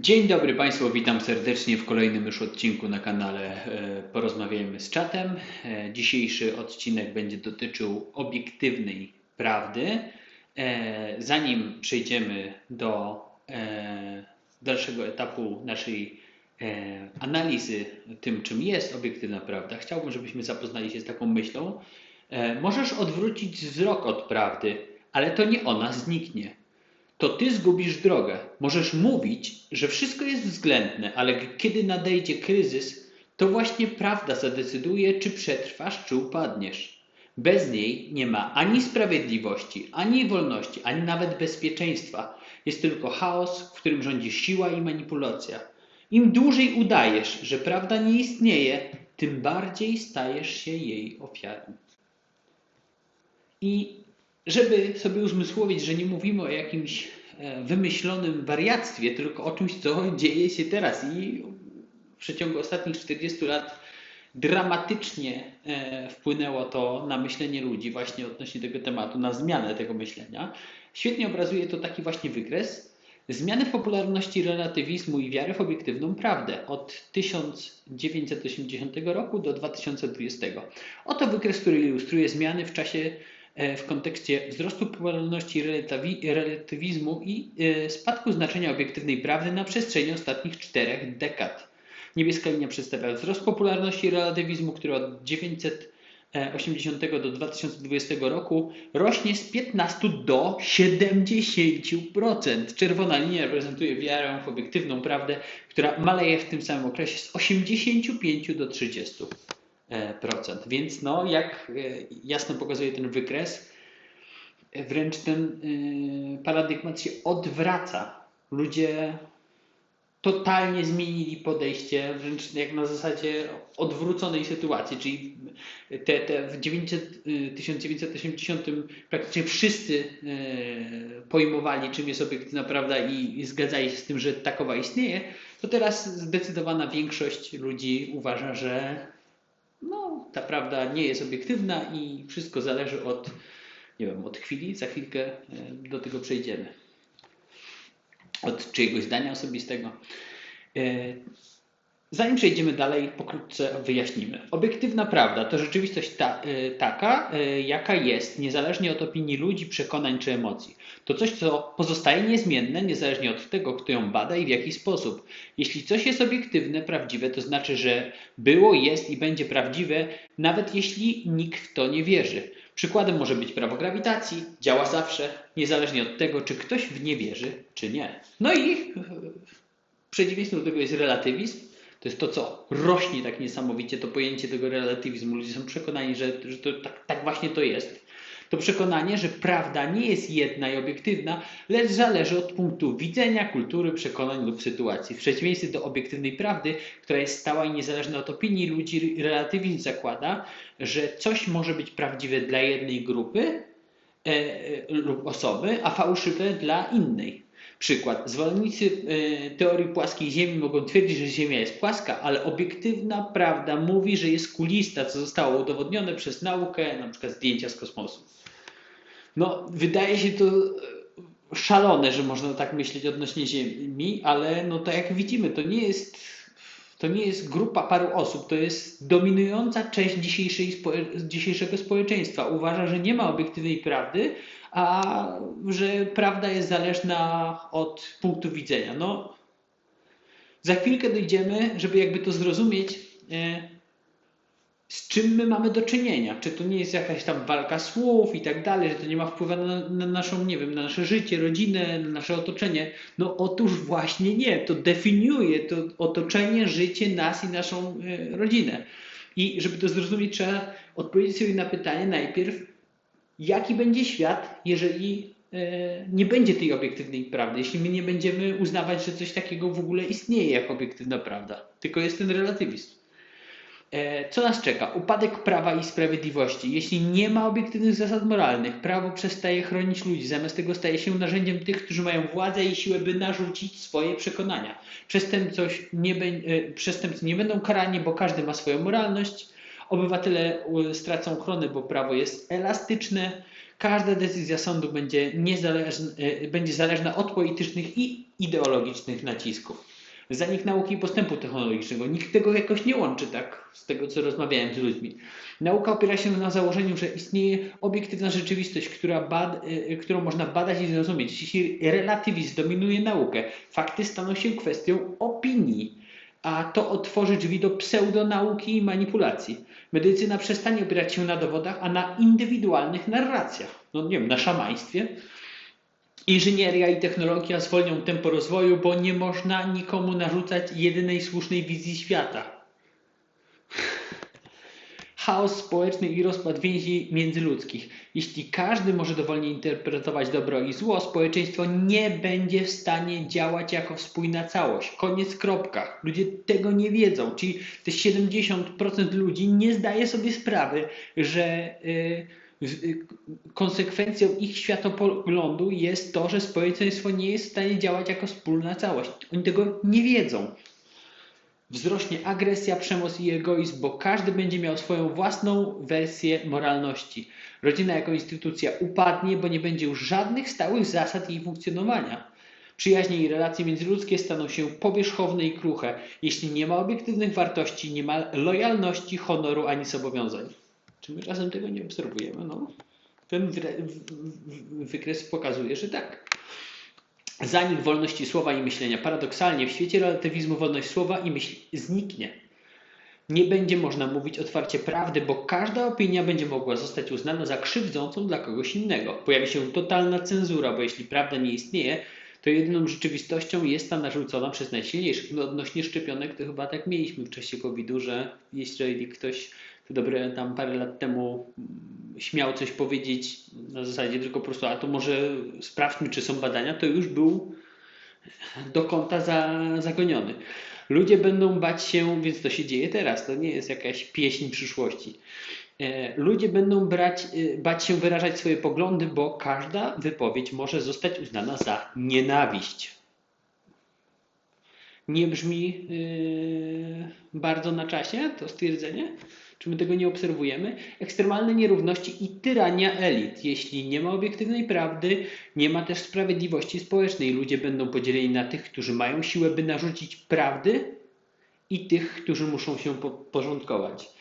Dzień dobry Państwu, witam serdecznie w kolejnym już odcinku na kanale e, Porozmawiajmy z czatem. E, Dzisiejszy odcinek będzie dotyczył obiektywnej prawdy. E, Zanim przejdziemy do dalszego etapu naszej analizy tym, czym jest obiektywna prawda, chciałbym, żebyśmy zapoznali się z taką myślą. Możesz odwrócić wzrok od prawdy, ale to nie ona zniknie to ty zgubisz drogę. Możesz mówić, że wszystko jest względne, ale kiedy nadejdzie kryzys, to właśnie prawda zadecyduje, czy przetrwasz, czy upadniesz. Bez niej nie ma ani sprawiedliwości, ani wolności, ani nawet bezpieczeństwa. Jest tylko chaos, w którym rządzi siła i manipulacja. Im dłużej udajesz, że prawda nie istnieje, tym bardziej stajesz się jej ofiarą. I żeby sobie uzmysłowić, że nie mówimy o jakimś e, wymyślonym wariactwie, tylko o czymś, co dzieje się teraz i w przeciągu ostatnich 40 lat dramatycznie e, wpłynęło to na myślenie ludzi właśnie odnośnie tego tematu, na zmianę tego myślenia. Świetnie obrazuje to taki właśnie wykres. Zmiany popularności relatywizmu i wiary w obiektywną prawdę od 1980 roku do 2020. Oto wykres, który ilustruje zmiany w czasie w kontekście wzrostu relatawi- relatywizmu i e, spadku znaczenia obiektywnej prawdy na przestrzeni ostatnich czterech dekad. Niebieska linia przedstawia wzrost popularności relatywizmu, który od 1980 do 2020 roku rośnie z 15 do 70%. Czerwona linia reprezentuje wiarę w obiektywną prawdę, która maleje w tym samym okresie z 85 do 30%. E. Więc no, jak e, jasno pokazuje ten wykres, e, wręcz ten e, paradygmat się odwraca. Ludzie totalnie zmienili podejście, wręcz jak na zasadzie odwróconej sytuacji, czyli te, te w 900, y, 1980 praktycznie wszyscy e, pojmowali, czym jest obiektywna prawda i, i zgadzali się z tym, że takowa istnieje, to teraz zdecydowana większość ludzi uważa, że no, ta prawda nie jest obiektywna i wszystko zależy od, nie wiem, od chwili, za chwilkę e, do tego przejdziemy od czyjegoś zdania osobistego. Zanim przejdziemy dalej, pokrótce wyjaśnimy. Obiektywna prawda to rzeczywistość ta, e, taka, e, jaka jest, niezależnie od opinii ludzi, przekonań czy emocji. To coś, co pozostaje niezmienne, niezależnie od tego, kto ją bada i w jaki sposób. Jeśli coś jest obiektywne, prawdziwe, to znaczy, że było, jest i będzie prawdziwe, nawet jeśli nikt w to nie wierzy. Przykładem może być prawo grawitacji, działa zawsze, niezależnie od tego, czy ktoś w nie wierzy, czy nie. No i przeciwieństwem do tego jest relatywizm. To jest to, co rośnie tak niesamowicie, to pojęcie tego relatywizmu. Ludzie są przekonani, że, że to, tak, tak właśnie to jest. To przekonanie, że prawda nie jest jedna i obiektywna, lecz zależy od punktu widzenia, kultury, przekonań lub sytuacji. W przeciwieństwie do obiektywnej prawdy, która jest stała i niezależna od opinii ludzi, relatywizm zakłada, że coś może być prawdziwe dla jednej grupy e, e, lub osoby, a fałszywe dla innej. Przykład. Zwolennicy e, teorii płaskiej Ziemi mogą twierdzić, że Ziemia jest płaska, ale obiektywna prawda mówi, że jest kulista, co zostało udowodnione przez naukę, na przykład zdjęcia z kosmosu. No, wydaje się to e, szalone, że można tak myśleć odnośnie Ziemi, ale no tak jak widzimy, to nie jest, to nie jest grupa paru osób, to jest dominująca część dzisiejszej, dzisiejszego społeczeństwa. Uważa, że nie ma obiektywnej prawdy, a że prawda jest zależna od punktu widzenia. No, za chwilkę dojdziemy, żeby jakby to zrozumieć, e, z czym my mamy do czynienia. Czy to nie jest jakaś tam walka słów i tak dalej, że to nie ma wpływu na, na naszą, nie wiem, na nasze życie, rodzinę, na nasze otoczenie. No otóż właśnie nie. To definiuje to otoczenie, życie nas i naszą e, rodzinę. I żeby to zrozumieć, trzeba odpowiedzieć sobie na pytanie najpierw, jaki będzie świat, jeżeli e, nie będzie tej obiektywnej prawdy, jeśli my nie będziemy uznawać, że coś takiego w ogóle istnieje jak obiektywna prawda, tylko jest ten relatywizm. E, Co nas czeka? Upadek prawa i sprawiedliwości. Jeśli nie ma obiektywnych zasad moralnych, prawo przestaje chronić ludzi, zamiast tego staje się narzędziem tych, którzy mają władzę i siłę, by narzucić swoje przekonania. Nie, bę- e, przestępcy nie będą karani, bo każdy ma swoją moralność. Obywatele e, stracą ochronę, bo prawo jest elastyczne. Każda decyzja sądu będzie, niezależna, e, będzie zależna od politycznych i ideologicznych nacisków. Zanik nauki i postępu technologicznego. Nikt tego jakoś nie łączy, tak, z tego co rozmawiałem z ludźmi. Nauka opiera się na założeniu, że istnieje obiektywna rzeczywistość, która bad, y, którą można badać i zrozumieć. Jeśli relatywizm dominuje naukę, fakty staną się kwestią opinii, a to otworzy drzwi do pseudonauki i manipulacji. Medycyna przestanie opierać się na dowodach, a na indywidualnych narracjach. No nie wiem, na szamaństwie. Inżynieria i technologia zwolnią tempo rozwoju, bo nie można nikomu narzucać jedynej słusznej wizji świata. Chaos społeczny i rozpad więzi międzyludzkich. Jeśli każdy może dowolnie interpretować dobro i zło, społeczeństwo nie będzie w stanie działać jako spójna całość. Koniec, kropka. Ludzie tego nie wiedzą. Czyli te 70% ludzi nie zdaje sobie sprawy, że yy, konsekwencją ich światopoglądu jest to, że społeczeństwo nie jest w stanie działać jako wspólna całość. Oni tego nie wiedzą. Wzrośnie agresja, przemoc i egoizm, bo każdy będzie miał swoją własną wersję moralności. Rodzina jako instytucja upadnie, bo nie będzie już żadnych stałych zasad jej funkcjonowania. Przyjaźnie i relacje międzyludzkie staną się powierzchowne i kruche. Jeśli nie ma obiektywnych wartości, nie ma lojalności, honoru ani zobowiązań. Czy my czasem tego nie obserwujemy? No. Ten wykres pokazuje, że tak. Zanik wolności słowa i myślenia. Paradoksalnie w świecie relatywizmu wolność słowa i myśli zniknie. Nie będzie można mówić otwarcie prawdy, bo każda opinia będzie mogła zostać uznana za krzywdzącą dla kogoś innego. Pojawi się totalna cenzura, bo jeśli prawda nie istnieje, to jedyną rzeczywistością jest ta narzucona przez najsilniejszych. No odnośnie szczepionek to chyba tak mieliśmy w czasie COVID-u, że jeśli ktoś dobre tam parę lat temu śmiał coś powiedzieć na zasadzie tylko po prostu, a to może sprawdźmy, czy są badania, to już był do kąta za, zagoniony. Ludzie będą bać się, więc to się dzieje teraz, to nie jest jakaś pieśń przyszłości. E, ludzie będą brać, e, bać się wyrażać swoje poglądy, bo każda wypowiedź może zostać uznana za nienawiść. Nie brzmi yy, bardzo na czasie to stwierdzenie? Czy my tego nie obserwujemy? Ekstremalne nierówności i tyrania elit. Jeśli nie ma obiektywnej prawdy, nie ma też sprawiedliwości społecznej. Ludzie będą podzieleni na tych, którzy mają siłę, by narzucić prawdy i tych, którzy muszą się porządkować.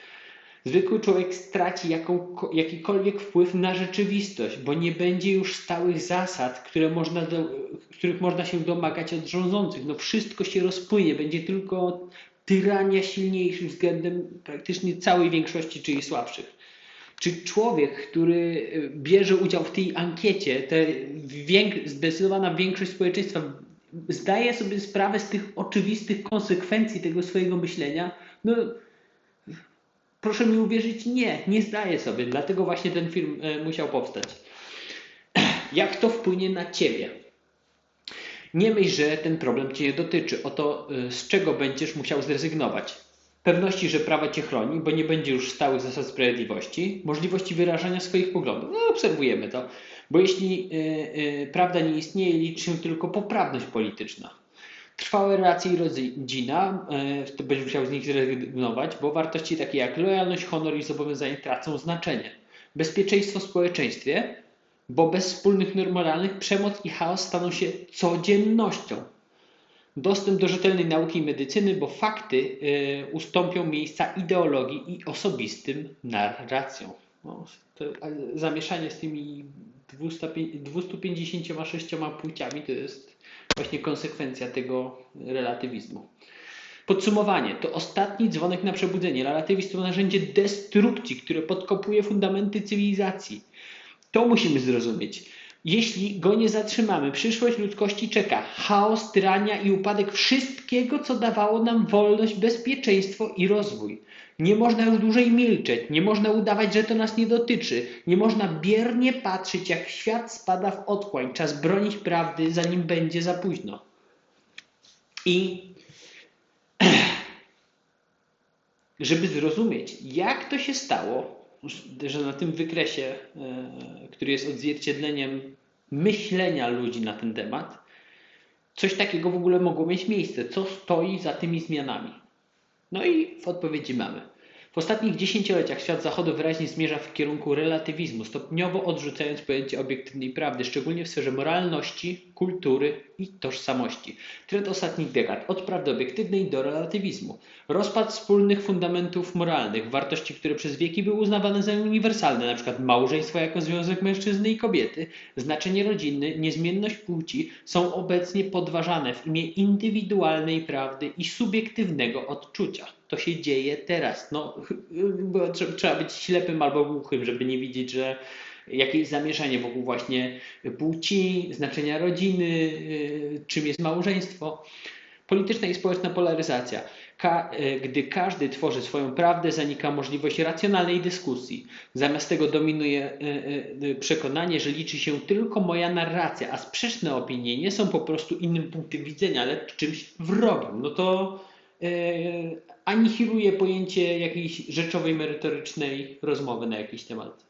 Zwykły człowiek straci jaką, jakikolwiek wpływ na rzeczywistość, bo nie będzie już stałych zasad, które można do, których można się domagać od rządzących. No wszystko się rozpłynie, będzie tylko tyrania silniejszych względem praktycznie całej większości, czyli słabszych. Czy człowiek, który e, bierze udział w tej ankiecie, te zdecydowana większość społeczeństwa zdaje sobie sprawę z tych oczywistych konsekwencji tego swojego myślenia? No, proszę mi uwierzyć, nie, nie zdaje sobie. Dlatego właśnie ten film e, musiał powstać. Jak to wpłynie na ciebie? Nie myśl, że ten problem Cię dotyczy. Oto y, z czego będziesz musiał zrezygnować. Pewności, że prawa Cię chroni, bo nie będzie już stałych zasad sprawiedliwości, możliwości wyrażania swoich poglądów. No, obserwujemy to. Bo jeśli y, y, prawda nie istnieje, liczy się tylko poprawność polityczna. Trwałe relacje i rodzina, y, to będziesz musiał z nich zrezygnować, bo wartości takie jak lojalność, honor i zobowiązanie tracą znaczenie. Bezpieczeństwo w społeczeństwie bo bez wspólnych norm moralnych przemoc i chaos staną się codziennością. Dostęp do rzetelnej nauki i medycyny, bo fakty y, ustąpią miejsca ideologii i osobistym narracjom. No, zamieszanie z tymi 256 płciami to jest właśnie konsekwencja tego relatywizmu. Podsumowanie. To ostatni dzwonek na przebudzenie. Relatywizm to narzędzie destrukcji, które podkopuje fundamenty cywilizacji. To musimy zrozumieć. Jeśli go nie zatrzymamy, przyszłość ludzkości czeka chaos, tyrania i upadek wszystkiego, co dawało nam wolność, bezpieczeństwo i rozwój. Nie można już dłużej milczeć, nie można udawać, że to nas nie dotyczy, nie można biernie patrzeć, jak świat spada w otchłań. Czas bronić prawdy, zanim będzie za późno. I żeby zrozumieć, jak to się stało, że na tym wykresie, e, który jest odzwierciedleniem myślenia ludzi na ten temat, coś takiego w ogóle mogło mieć miejsce. Co stoi za tymi zmianami? No i w odpowiedzi mamy. W ostatnich dziesięcioleciach świat zachodu wyraźnie zmierza w kierunku relatywizmu, stopniowo odrzucając pojęcie obiektywnej prawdy, szczególnie w sferze moralności, kultury i tożsamości. Trend ostatnich dekad od prawdy obiektywnej do relatywizmu. Rozpad wspólnych fundamentów moralnych, wartości, które przez wieki były uznawane za uniwersalne, np. małżeństwo jako związek mężczyzny i kobiety, znaczenie rodziny, niezmienność płci są obecnie podważane w imię indywidualnej prawdy i subiektywnego odczucia. To się dzieje teraz. No, trzeba być ślepym albo głuchym, żeby nie widzieć, że jakieś zamieszanie wokół właśnie płci, znaczenia rodziny, y, czym jest małżeństwo. Polityczna i społeczna polaryzacja. Ka y, gdy każdy tworzy swoją prawdę, zanika możliwość racjonalnej dyskusji. Zamiast tego dominuje y, przekonanie, że liczy się tylko moja narracja, a sprzeczne opinie nie są po prostu innym punktem widzenia, lecz czymś wrogim. No to anihiluje pojęcie jakiejś rzeczowej, merytorycznej rozmowy na jakiś temat.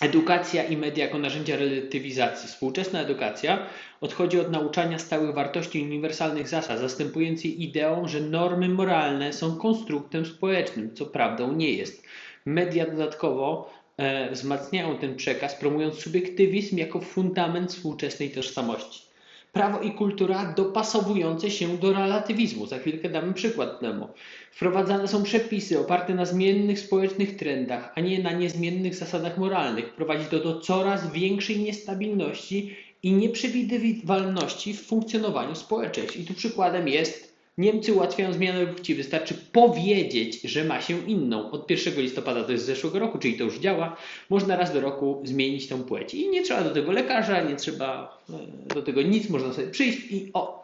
Edukacja i media jako narzędzia relatywizacji. Współczesna edukacja odchodzi od nauczania stałych wartości i uniwersalnych zasad, zastępującej ideą, że normy moralne są konstruktem społecznym, co prawdą nie jest. Media dodatkowo e, wzmacniają ten przekaz, promując subiektywizm jako fundament współczesnej tożsamości. Prawo i kultura dopasowujące się do relatywizmu. Za chwilkę damy przykład temu. Wprowadzane są przepisy oparte na zmiennych społecznych trendach, a nie na niezmiennych zasadach moralnych. Prowadzi to do coraz większej niestabilności i nieprzewidywalności w funkcjonowaniu społeczeństw. I tu przykładem jest Niemcy ułatwiają zmianę płci. Wystarczy powiedzieć, że ma się inną. Od 1 listopada to jest z zeszłego roku, czyli to już działa. Można raz do roku zmienić tą płeć. I nie trzeba do tego lekarza, nie trzeba e, do tego nic. Można sobie przyjść i o.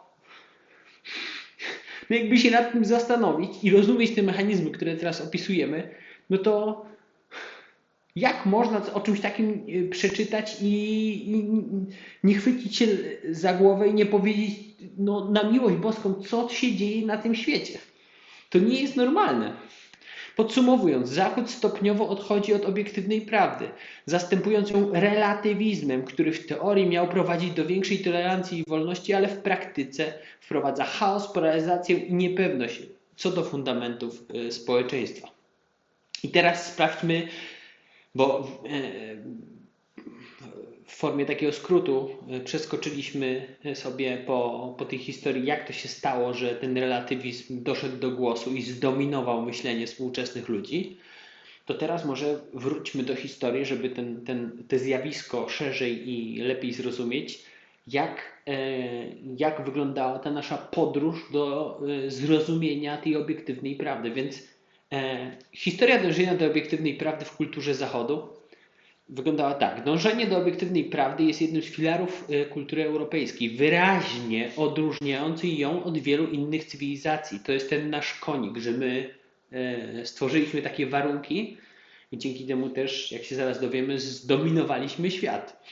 No jakby się nad tym zastanowić i rozumieć te mechanizmy, które teraz opisujemy, no to jak można o czymś takim e, przeczytać i, i nie chwycić się za głowę i nie powiedzieć no, na miłość boską, co się dzieje na tym świecie? To nie jest normalne. Podsumowując, Zachód stopniowo odchodzi od obiektywnej prawdy, zastępując ją relatywizmem, który w teorii miał prowadzić do większej tolerancji i wolności, ale w praktyce wprowadza chaos, polaryzację i niepewność co do fundamentów e, społeczeństwa. I teraz sprawdźmy, bo e, w formie takiego skrótu e, przeskoczyliśmy sobie po, po tej historii, jak to się stało, że ten relatywizm doszedł do głosu i zdominował myślenie współczesnych ludzi. To teraz może wróćmy do historii, żeby ten, ten, te zjawisko szerzej i lepiej zrozumieć, jak, e, jak wyglądała ta nasza podróż do zrozumienia tej obiektywnej prawdy. Więc historia dążenia do obiektywnej prawdy w kulturze Zachodu wyglądała tak. Dążenie do obiektywnej prawdy jest jednym z filarów e, kultury europejskiej, wyraźnie odróżniający ją od wielu innych cywilizacji. To jest ten nasz konik, że my e, stworzyliśmy takie warunki i dzięki temu też, jak się zaraz dowiemy, zdominowaliśmy świat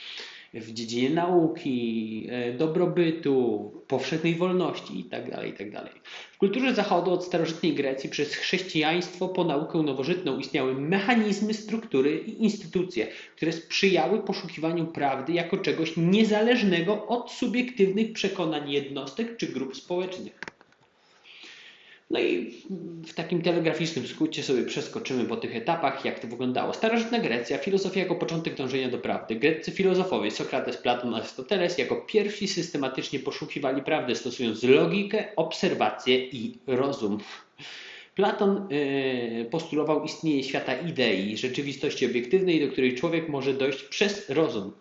w dziedzinie nauki, e, dobrobytu, powszechnej wolności itd. Tak itd. Tak w kulturze Zachodu od starożytnej Grecji przez chrześcijaństwo po naukę nowożytną istniały mechanizmy, struktury i instytucje, które sprzyjały poszukiwaniu prawdy jako czegoś niezależnego od subiektywnych przekonań jednostek czy grup społecznych. No i w takim telegraficznym skrócie sobie przeskoczymy po tych etapach, jak to wyglądało. Starożytna Grecja, filozofia jako początek dążenia do prawdy. Greccy filozofowie, Sokrates, Platon, Arystoteles, jako pierwsi systematycznie poszukiwali prawdy, stosując logikę, obserwację i rozum. Platon yy, postulował istnienie świata idei, rzeczywistości obiektywnej, do której człowiek może dojść przez rozum.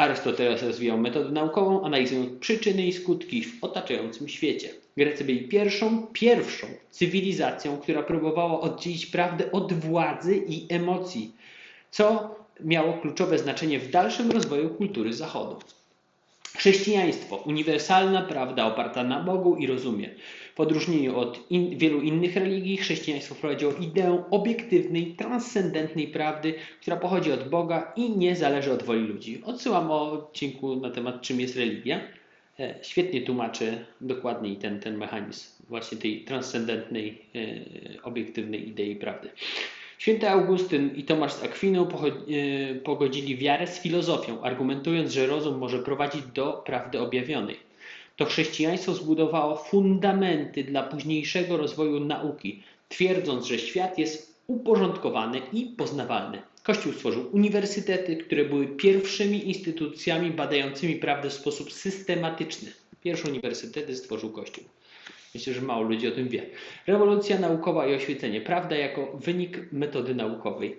Arystoteles rozwijał metodę naukową, analizując przyczyny i skutki w otaczającym świecie. Grecy byli pierwszą, pierwszą cywilizacją, która próbowała oddzielić prawdę od władzy i emocji, co miało kluczowe znaczenie w dalszym rozwoju kultury Zachodu. Chrześcijaństwo, uniwersalna prawda oparta na Bogu i rozumie. W odróżnieniu od in, wielu innych religii, chrześcijaństwo wprowadziło ideę obiektywnej, transcendentnej prawdy, która pochodzi od Boga i nie zależy od woli ludzi. Odsyłam o odcinku na temat, czym jest religia. E, świetnie tłumaczy dokładniej ten, ten mechanizm właśnie tej transcendentnej, e, obiektywnej idei prawdy. Święty Augustyn i Tomasz z e, pogodzili wiarę z filozofią, argumentując, że rozum może prowadzić do prawdy objawionej. To chrześcijaństwo zbudowało fundamenty dla późniejszego rozwoju nauki, twierdząc, że świat jest uporządkowany i poznawalny. Kościół stworzył uniwersytety, które były pierwszymi instytucjami badającymi prawdę w sposób systematyczny. Pierwsze uniwersytety stworzył Kościół. Myślę, że mało ludzi o tym wie. Rewolucja naukowa i oświecenie. Prawda jako wynik metody naukowej.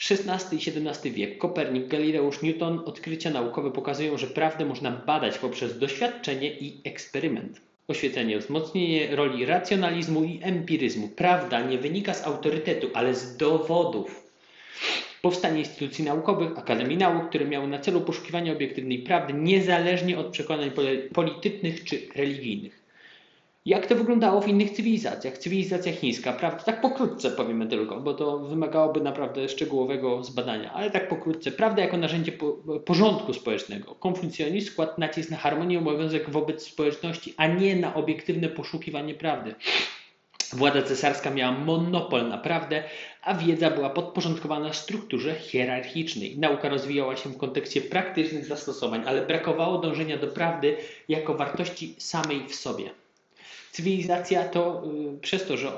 XVI i XVII wiek. Kopernik, Galileusz, Newton. Odkrycia naukowe pokazują, że prawdę można badać poprzez doświadczenie i eksperyment. Oświecenie, wzmocnienie roli racjonalizmu i empiryzmu. Prawda nie wynika z autorytetu, ale z dowodów. Powstanie instytucji naukowych, Akademii Nauk, które miały na celu poszukiwanie obiektywnej prawdy, niezależnie od przekonań politycznych czy religijnych. Jak to wyglądało w innych cywilizacjach? Cywilizacja chińska, prawda? Tak pokrótce powiemy tylko, bo to wymagałoby naprawdę szczegółowego zbadania, ale tak pokrótce. Prawda jako narzędzie porządku społecznego. Konfucjonizm skład nacisk na harmonię obowiązek wobec społeczności, a nie na obiektywne poszukiwanie prawdy. Władza cesarska miała monopol na prawdę, a wiedza była podporządkowana strukturze hierarchicznej. Nauka rozwijała się w kontekście praktycznych zastosowań, ale brakowało dążenia do prawdy jako wartości samej w sobie. Cywilizacja to y, przez to, że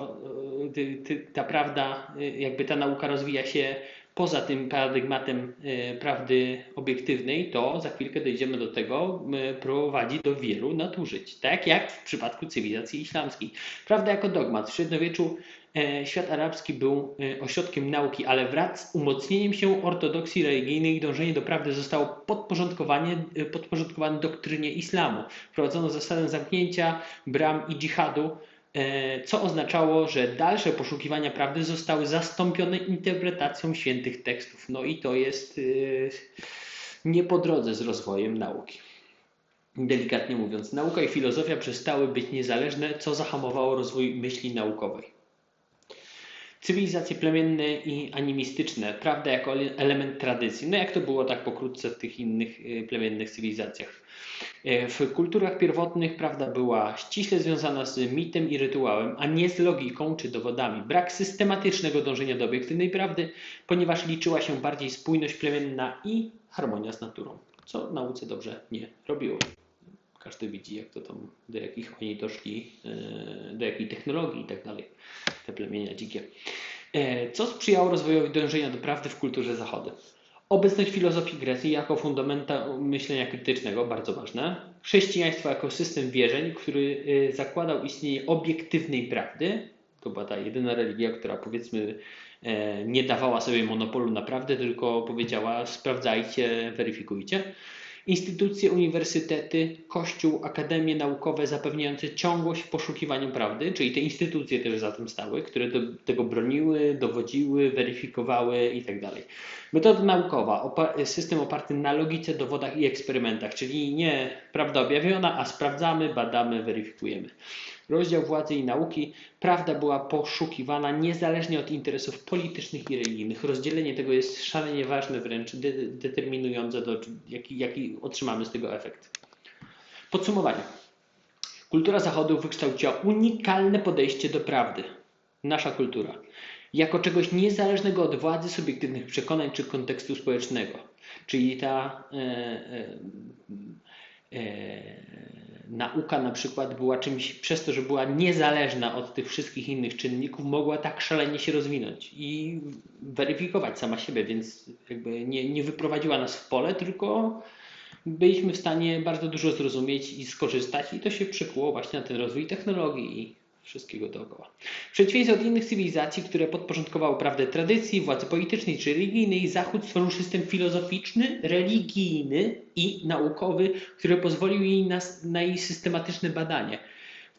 y, ta prawda, y, jakby ta nauka rozwija się poza tym paradygmatem prawdy obiektywnej, to za chwilkę dojdziemy do tego, prowadzi do wielu nadużyć. Tak jak w przypadku cywilizacji islamskiej. Prawda jako dogmat. W średniowieczu E, świat arabski był e, ośrodkiem nauki, ale wraz z umocnieniem się ortodoksji religijnej dążenie do prawdy zostało podporządkowane, e, podporządkowane doktrynie islamu. Wprowadzono zasadę zamknięcia bram i dżihadu, co oznaczało, że dalsze poszukiwania prawdy zostały zastąpione interpretacją świętych tekstów. No i to jest nie po drodze z rozwojem nauki. Delikatnie mówiąc, nauka i filozofia przestały być niezależne, co zahamowało rozwój myśli naukowej. Cywilizacje plemienne i animistyczne, prawda jako element tradycji. No jak to było tak pokrótce w tych innych y, plemiennych cywilizacjach. Y, w kulturach pierwotnych prawda była ściśle związana z mitem i rytuałem, a nie z logiką czy dowodami. Brak systematycznego dążenia do obiektywnej prawdy, ponieważ liczyła się bardziej spójność plemienna i harmonia z naturą, co nauce dobrze nie robiło. Każdy widzi, jak to tam, do jakich oni doszli, e, do jakiej technologii i tak dalej, te plemienia dzikie. E, co sprzyjało rozwojowi dążenia do prawdy w kulturze zachodu? Obecność filozofii Grecji jako fundamenta myślenia krytycznego, bardzo ważne. Chrześcijaństwo jako system wierzeń, który e, zakładał istnienie obiektywnej prawdy. To była ta jedyna religia, która powiedzmy nie dawała sobie monopolu na prawdę, tylko powiedziała sprawdzajcie, weryfikujcie instytucje, uniwersytety, kościół, akademie naukowe zapewniające ciągłość w poszukiwaniu prawdy, czyli te instytucje też za tym stały, które do, tego broniły, dowodziły, weryfikowały itd. Tak Metoda naukowa, system oparty na logice, dowodach i eksperymentach, czyli nie prawda objawiona, a sprawdzamy, badamy, weryfikujemy rozdział władzy i nauki, prawda była poszukiwana niezależnie od interesów politycznych i religijnych. Rozdzielenie tego jest szalenie ważne, wręcz de determinujące, do, jaki, jaki otrzymamy z tego efekt. Podsumowanie. Kultura Zachodu wykształciła unikalne podejście do prawdy. Nasza kultura. Jako czegoś niezależnego od władzy, subiektywnych przekonań czy kontekstu społecznego. Czyli ta e, e, e, nauka na przykład była czymś, przez to, że była niezależna od tych wszystkich innych czynników, mogła tak szalenie się rozwinąć i weryfikować sama siebie, więc jakby nie, nie wyprowadziła nas w pole, tylko byliśmy w stanie bardzo dużo zrozumieć i skorzystać i to się przekuło właśnie na ten rozwój technologii wszystkiego dookoła. W przeciwieństwie od innych cywilizacji, które podporządkowały prawdę tradycji, władzy politycznej czy religijnej, Zachód stworzył system filozoficzny, religijny i naukowy, który pozwolił jej na, na jej systematyczne badanie.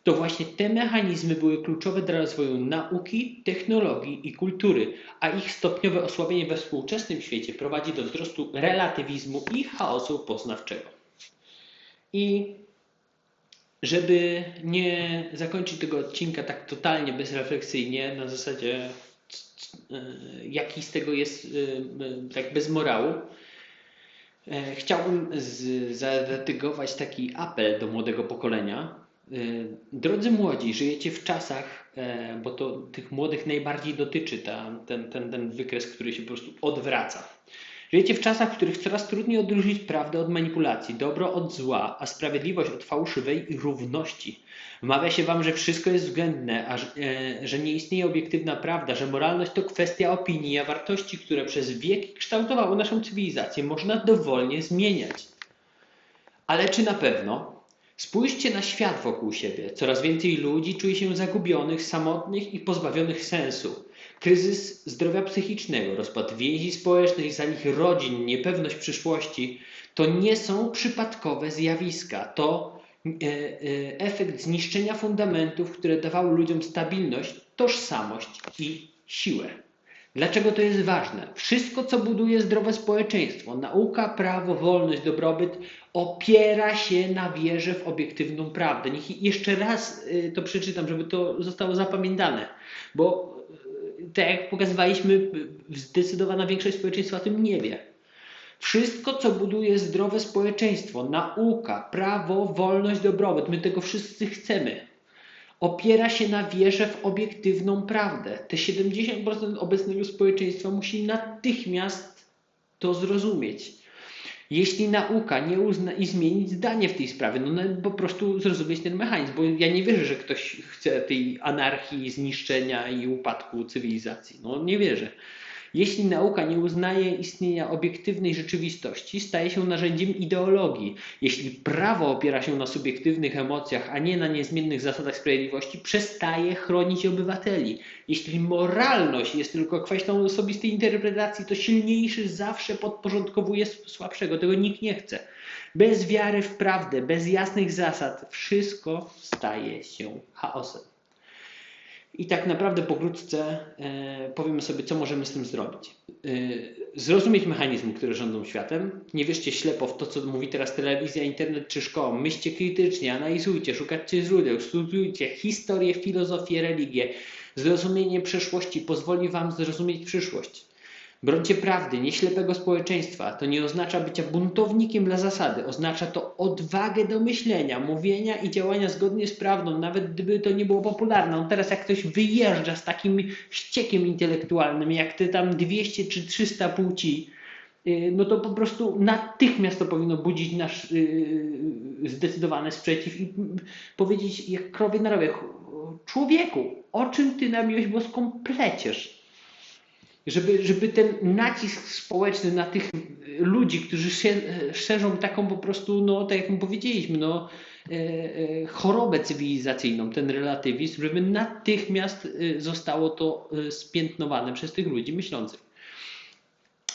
To właśnie te mechanizmy były kluczowe dla rozwoju nauki, technologii i kultury, a ich stopniowe osłabienie we współczesnym świecie prowadzi do wzrostu relatywizmu i chaosu poznawczego. I żeby nie zakończyć tego odcinka tak totalnie bezrefleksyjnie, na zasadzie jaki z tego jest tak bez morału, e, chciałbym zadetygować taki apel do młodego pokolenia. E, drodzy młodzi, żyjecie w czasach, e, bo to tych młodych najbardziej dotyczy ta, ten, ten, ten wykres, który się po prostu odwraca. Żyjecie w czasach, w których coraz trudniej odróżnić prawdę od manipulacji, dobro od zła, a sprawiedliwość od fałszywej równości. Wmawia się wam, że wszystko jest względne, a że, e, że nie istnieje obiektywna prawda, że moralność to kwestia opinii, a wartości, które przez wieki kształtowały naszą cywilizację, można dowolnie zmieniać. Ale czy na pewno? Spójrzcie na świat wokół siebie. Coraz więcej ludzi czuje się zagubionych, samotnych i pozbawionych sensu. Kryzys zdrowia psychicznego, rozpad więzi społecznych, za nich rodzin, niepewność przyszłości to nie są przypadkowe zjawiska. To e, e, efekt zniszczenia fundamentów, które dawały ludziom stabilność, tożsamość i siłę. Dlaczego to jest ważne? Wszystko, co buduje zdrowe społeczeństwo, nauka, prawo, wolność, dobrobyt, opiera się na wierze w obiektywną prawdę. Niech jeszcze raz y, to przeczytam, żeby to zostało zapamiętane, bo tak jak pokazywaliśmy, zdecydowana większość społeczeństwa o tym nie wie. Wszystko, co buduje zdrowe społeczeństwo, nauka, prawo, wolność, dobrobyt, my tego wszyscy chcemy opiera się na wierze w obiektywną prawdę. Te 70% obecnego społeczeństwa musi natychmiast to zrozumieć. Jeśli nauka nie uzna i zmienić zdanie w tej sprawie, no, no po prostu zrozumieć ten mechanizm, bo ja nie wierzę, że ktoś chce tej anarchii, zniszczenia i upadku cywilizacji. No nie wierzę. Jeśli nauka nie uznaje istnienia obiektywnej rzeczywistości, staje się narzędziem ideologii. Jeśli prawo opiera się na subiektywnych emocjach, a nie na niezmiennych zasadach sprawiedliwości, przestaje chronić obywateli. Jeśli moralność jest tylko kwestią osobistej interpretacji, to silniejszy zawsze podporządkowuje słabszego. Tego nikt nie chce. Bez wiary w prawdę, bez jasnych zasad, wszystko staje się chaosem. I tak naprawdę pokrótce e, powiemy sobie, co możemy z tym zrobić. E, zrozumieć mechanizmy, które rządzą światem. Nie wierzcie ślepo w to, co mówi teraz telewizja, internet czy szkoła. Myślcie krytycznie, analizujcie, szukajcie źródeł, studiujcie historię, filozofię, religię. Zrozumienie przeszłości pozwoli Wam zrozumieć przyszłość. Brońcie prawdy, nie ślepego społeczeństwa. To nie oznacza bycia buntownikiem dla zasady. Oznacza to odwagę do myślenia, mówienia i działania zgodnie z prawdą, nawet gdyby to nie było popularne. No teraz jak ktoś wyjeżdża z takim ściekiem intelektualnym, jak te tam 200 czy 300 płci, y, no to po prostu natychmiast to powinno budzić nasz yy, zdecydowany sprzeciw i powiedzieć jak krowie na rowie, człowieku, o czym ty na miłość boską pleciesz? Żeby, żeby ten nacisk społeczny na tych ludzi, którzy szerzą taką po prostu, no tak jak powiedzieliśmy, no, e, e, chorobę cywilizacyjną, ten relatywizm, żeby natychmiast e, zostało to spiętnowane przez tych ludzi myślących.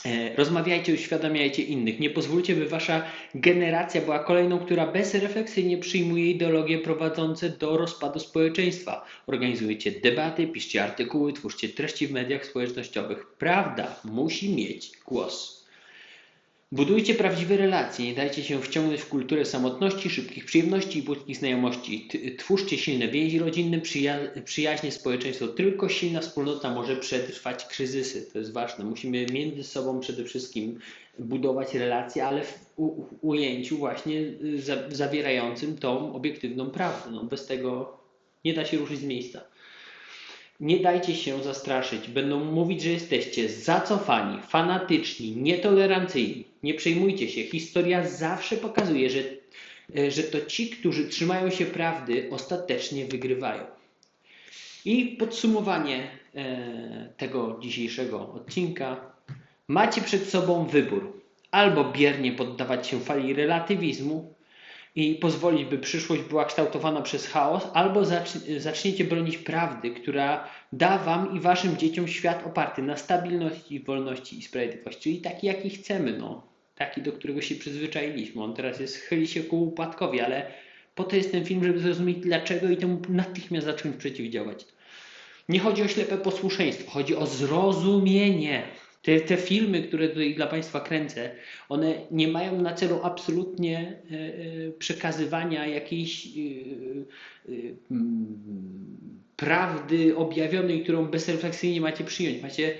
E, rozmawiajcie, uświadamiajcie innych. Nie pozwólcie, by wasza generacja była kolejną, która bezrefleksyjnie przyjmuje ideologie prowadzące do rozpadu społeczeństwa. Organizujcie debaty, piszcie artykuły, twórzcie treści w mediach społecznościowych. Prawda musi mieć głos. Budujcie prawdziwe relacje, nie dajcie się wciągnąć w kulturę samotności, szybkich przyjemności i płytkich znajomości. Twórzcie silne więzi rodzinne, przyja przyjaźnie, społeczeństwo. Tylko silna wspólnota może przetrwać kryzysy. To jest ważne. Musimy między sobą przede wszystkim budować relacje, ale w ujęciu właśnie y, zawierającym tą obiektywną prawdę. No, bez tego nie da się ruszyć z miejsca. Nie dajcie się zastraszyć. Będą mówić, że jesteście zacofani, fanatyczni, nietolerancyjni. Nie przejmujcie się. Historia zawsze pokazuje, że, e, że to ci, którzy trzymają się prawdy, ostatecznie wygrywają. I podsumowanie e, tego dzisiejszego odcinka. Macie przed sobą wybór. Albo biernie poddawać się fali relatywizmu, i pozwolić, by przyszłość była kształtowana przez chaos, albo zaczniecie bronić prawdy, która da Wam i Waszym dzieciom świat oparty na stabilności, wolności i sprawiedliwości, czyli taki, jaki chcemy, no. taki, do którego się przyzwyczailiśmy. On teraz jest, chyli się ku upadkowi, ale po to jest ten film, żeby zrozumieć dlaczego i temu natychmiast zacząć przeciwdziałać. Nie chodzi o ślepe posłuszeństwo, chodzi o zrozumienie. Te, te filmy, które tutaj dla Państwa kręcę, one nie mają na celu absolutnie e, e, przekazywania jakiejś e, prawdy objawionej, którą bezrefleksyjnie macie przyjąć. Macie,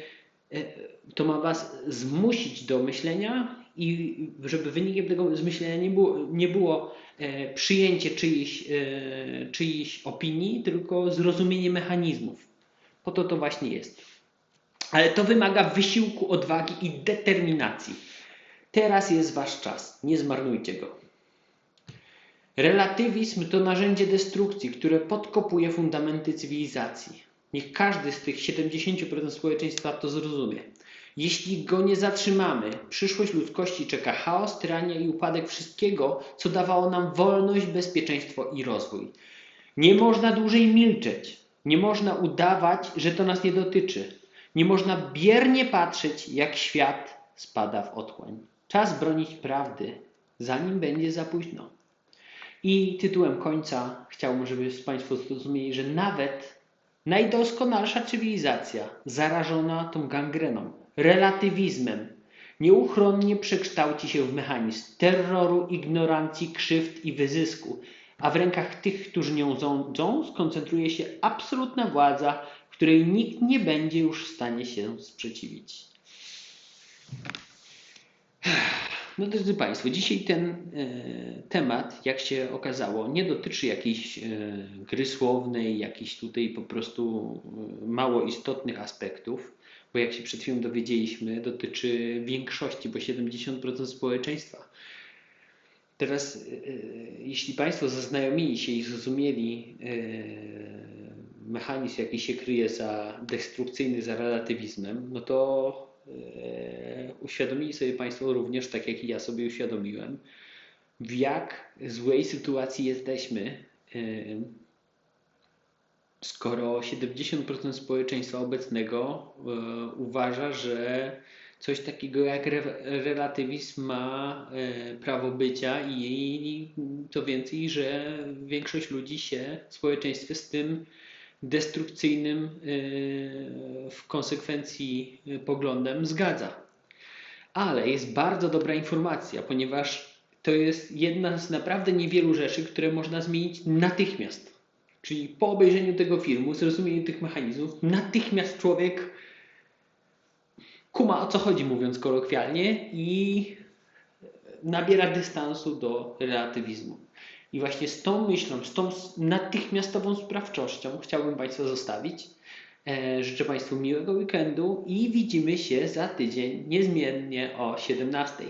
to ma Was zmusić do myślenia i żeby wynikiem tego zmyślenia nie było, nie było przyjęcie czyjejś, czyjejś opinii, tylko zrozumienie mechanizmów. Po to to właśnie jest. Ale to wymaga wysiłku, odwagi i determinacji. Teraz jest wasz czas, nie zmarnujcie go. Relatywizm to narzędzie destrukcji, które podkopuje fundamenty cywilizacji. Niech każdy z tych 70% społeczeństwa to zrozumie. Jeśli go nie zatrzymamy, przyszłość ludzkości czeka chaos, tyrania i upadek wszystkiego, co dawało nam wolność, bezpieczeństwo i rozwój. Nie można dłużej milczeć. Nie można udawać, że to nas nie dotyczy. Nie można biernie patrzeć, jak świat spada w otchłań. Czas bronić prawdy, zanim będzie za późno. I tytułem końca chciałbym, żeby Państwo zrozumieli, że nawet najdoskonalsza cywilizacja zarażona tą gangreną, relatywizmem, nieuchronnie przekształci się w mechanizm terroru, ignorancji, krzywd i wyzysku, a w rękach tych, którzy nią rządzą, skoncentruje się absolutna władza, której nikt nie będzie już w stanie się sprzeciwić. No drodzy Państwo, dzisiaj ten e, temat, jak się okazało, nie dotyczy jakiejś e, gry słownej, jakichś tutaj po prostu e, mało istotnych aspektów, bo jak się przed chwilą dowiedzieliśmy, dotyczy większości, bo 70% społeczeństwa. Teraz, e, e, jeśli Państwo zaznajomili się i zrozumieli e, mechanizm, jaki się kryje za destrukcyjny, za relatywizmem, no to uświadomili sobie Państwo również, tak jak i ja sobie uświadomiłem, w jak złej sytuacji jesteśmy, skoro 70% społeczeństwa obecnego uważa, że coś takiego jak re, relatywizm ma e, prawo bycia i, i co więcej, że większość ludzi się w społeczeństwie z tym destrukcyjnym e, w konsekwencji e, poglądem zgadza. Ale jest bardzo dobra informacja, ponieważ to jest jedna z naprawdę niewielu rzeczy, które można zmienić natychmiast. Czyli po obejrzeniu tego filmu, zrozumieniu tych mechanizmów, natychmiast człowiek kuma o co chodzi, mówiąc kolokwialnie, i nabiera dystansu do relatywizmu. I właśnie z tą myślą, z tą natychmiastową sprawczością chciałbym Państwa zostawić. E, życzę Państwu miłego weekendu i widzimy się za tydzień niezmiennie o 17.